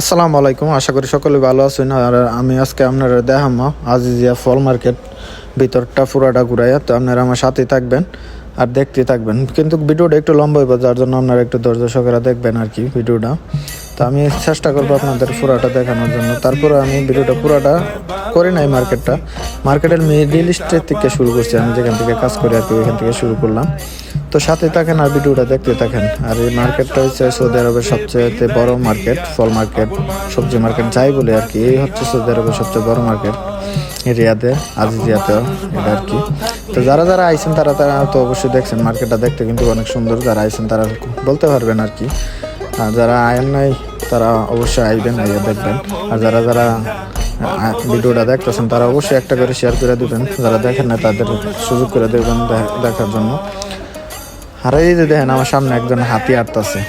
আসসালামু আলাইকুম, আশা করি সকলে ভালো আছেন। আর আমি আজকে আপনারা দেখামো আজিজিয়া ফল মার্কেট ভিতরটা পুরাটা ঘুরাইয়া, তো আপনারা আমার সাথেই থাকবেন আর দেখতে থাকবেন। কিন্তু ভিডিওটা একটু লম্বা হইব, যার জন্য আপনারা একটু ধৈর্য সহকারে দেখবেন আর কি ভিডিওটা। তো আমি চেষ্টা করব আপনাদের পুরাটা দেখানোর জন্য। তারপরে আমি ভিডিওটা পুরাটা করি নাই মার্কেটটা। মার্কেটের মিডিল স্টেট থেকে শুরু করছি আমি, যেখান থেকে কাজ করি আর কি, ওইখান থেকে শুরু করলাম। তো সাথে থাকেন আর ভিডিওটা দেখতে থাকেন। আর এই মার্কেটটা হচ্ছে সৌদি আরবের সবচেয়ে বড় মার্কেট, ফল মার্কেট, সবজি মার্কেট, যাই বলে আর কি, এই হচ্ছে সৌদি আরবের সবচেয়ে বড় মার্কেট, রিয়াদে, আজিজিয়াতে, এটা আর কি। তো যারা যারা আইছেন তারা তারা তো অবশ্যই দেখছেন মার্কেটটা দেখতে কিন্তু অনেক সুন্দর। যারা আইছেন তারা বলতে পারবেন আর কি। আর যারা আয়েন নাই তারা অবশ্যই আইবেন আইয়া দেখবেন। আর যারা যারা ভিডিওটা দেখতেছেন, তারা অবশ্যই একটা করে শেয়ার করে দিবেন। যারা দেখেন না তাদের সুযোগ করে দেবেন দেখার জন্য। আর এই যে দেখেন, আমার সামনে একজন হাতি আটতাছে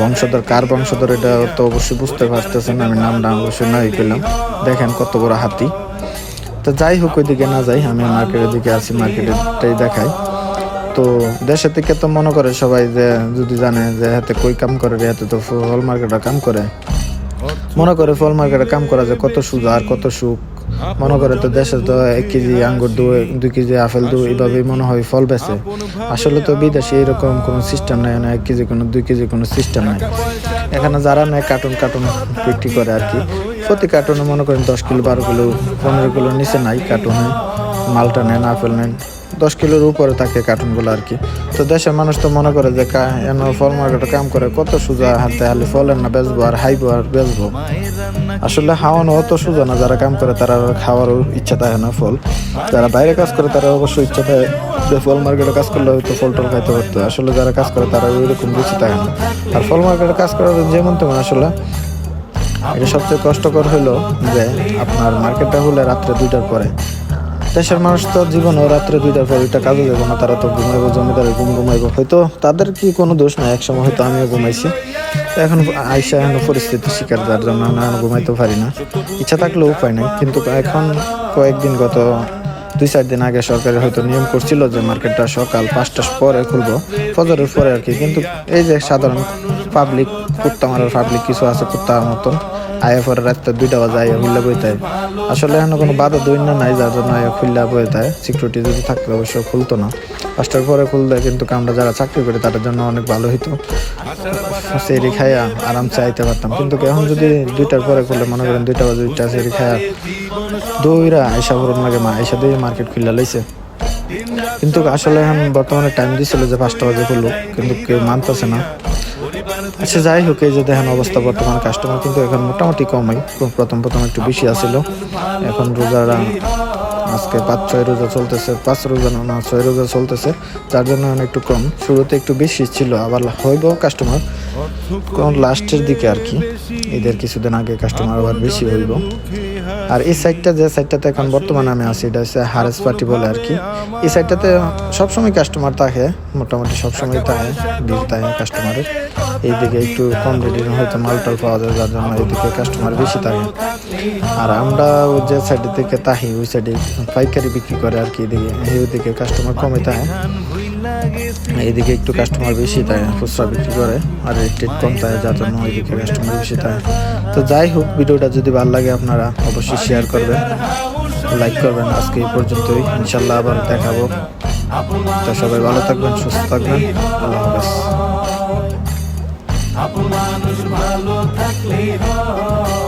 বংশধর, কার বংশধর এটা তো অবশ্যই বুঝতে পারতেছেন, আমি নামটা অবশ্যই নাই পেলাম। দেখেন কত বড় হাতি। তো যাই হোক, ওইদিকে না যাই, আমি মার্কেটের দিকে আছি মার্কেটেরটাই দেখাই। তো দেশে থেকে তো মনে করে সবাই যে, যদি জানে যে হাতে কই কাম করে রে, হাতে তো ফল মার্কেটে কাম করে। মনে করে ফল মার্কেটে কাম করা যায় কত সুদ আর কত সুখ। মনে করে তো দেশে তো এক কেজি আঙ্গুর দু দুই কেজি আপেল দু এইভাবেই মনে হয় ফল বেচে। আসলে তো বিদেশে এরকম কোনো সিস্টেম নাই, না এক কেজি কোনো, দুই কেজি কোনো সিস্টেম নাই। এখানে যারা নেয় কার্টুন কার্টুন বিক্রি করে আর কি। প্রতি কার্টুনে মনে করেন দশ কিলো, বারো কিলো, পনেরো কিলো নিচে নাই কার্টুনে মালটা নেন, আপেল নেন। দশ কিলোর উপরে থাকে কার্টুনগুলো আর কি। তো দেশের মানুষ তো মনে করে যে ফল মার্কেটে কাম করে, কত সোজা হাতে হালি ফলের না বেচবো আর হাইবো আর বেচবো? আসলে খাওয়ানো অত সোজা না, যারা কাম করে তারা খাওয়ারও ইচ্ছা থাকে না ফল। যারা বাইরে কাজ করে তারা অবশ্যই ইচ্ছা থাকে যে, ফল মার্কেটে কাজ করলে হয়তো ফল টল খাইতে পারতো। আসলে যারা কাজ করে তারা ওইরকম রুচি থাকে না। আর ফল মার্কেটে কাজ করার যেমন তেমন আসলে এটা সবচেয়ে কষ্টকর হলো যে, আপনার মার্কেটটা হলে রাত্রে দুইটার পরে দেশের মানুষ তো জীবনে রাত্রে দুইটার পর ওইটা কাজে যাব না, তারা তো ঘুমাইবো জমিদারে ঘুম ঘুমাইবো। হয়তো তাদের কি কোনো দোষ নাই, একসময় হয়তো আমিও ঘুমাইছি। এখন আইসা এখন পরিস্থিতি শিকার যার জন্য এখন ঘুমাইতে পারি না। ইচ্ছা থাকলেও উপায় নাই, কিন্তু এখন কয়েকদিন গত দুই, চার দিন আগে সরকারের হয়তো নিয়ম করছিল যে মার্কেটটা সকাল পাঁচটার পরে খুলবো, ফজরের পরে আর কি। কিন্তু এই যে সাধারণ পাবলিক কুত্তা মারার পাবলিক কিছু আছে কুত্তার মতন আয়া পরে রাত্রে দুইটা বাজে আয়া খুললে বইতে হয়। আসলে এখন কোনো বাধা দৈন্য নাই, যার জন্য আয়া খুললে বইতে হয় সিকিউরিটি যদি থাকতো অবশ্য খুলতো না। পাঁচটার পরে খুললে কিন্তু আমরা যারা চাকরি করি, তাদের জন্য অনেক ভালো হইতো। সেরি খাইয়া আরামসে আইতে পারতাম। কিন্তু এখন যদি দুইটার পরে খুললে, মনে করেন দুইটা বাজে দুইটা সেরি খাইয়া দইরা আইসা বরম লাগে মা, আইসা দিয়ে মার্কেট খুললে লাইছে। কিন্তু আসলে এখন বর্তমানে টাইম দিছিল যে পাঁচটা বাজে খুললো কিন্তু কেউ মানতেছে না। আচ্ছা যাই হোক, এই যে দেখেন অবস্থা বর্তমান কাস্টমার কিন্তু এখন মোটামুটি কমই। প্রথম প্রথম একটু বেশি আসিল এখন রোজারা আজকে পাঁচ, ছয় রোজা চলতেছে, পাঁচ রোজা না ছয় রোজা চলতেছে, যার জন্য একটু কম। শুরুতে একটু বেশি ছিল, আবার হইব কাস্টমার কোন লাস্টের দিকে আর কি এদের কিছুদিন আগে কাস্টমার আবার বেশি হইব। আর এই সাইডটা যে সাইডটাতে এখন বর্তমানে আমি আছি, এটা হচ্ছে হারেস পার্টি বলে আর কি। এই সাইডটাতে সবসময় কাস্টমার থাকে, মোটামুটি সবসময় থাকে, ভিড় থাকে কাস্টমারের এইদিকে একটু কম রেটের হয়তো মাল টাল পাওয়া যায়, যার জন্য এইদিকে কাস্টমার বেশি থাকে। আর আমরা যে সাইডের দিকে তাহি, ওই সাইডে পাইকারি বিক্রি করে আর কি, এদিকে এই এইদিকে কাস্টমার কমে থাকে। এইদিকে একটু কাস্টমার বেশি, তাই খুচরা বিক্রি করে, আর রেট কম থাকে যার জন্য ওইদিকে কাস্টমার বেশি, তাই। তো যাই হোক, ভিডিওটা যদি ভালো লাগে আপনারা অবশ্যই শেয়ার করবেন লাইক করবেন, আজকে এই পর্যন্তই। ইনশাল্লাহ আবার দেখাবো। তো সবাই ভালো থাকবেন, সুস্থ থাকবেন, আল্লাহ হাফেজ। আপন মানুষ ভালো থাকলেই হয়।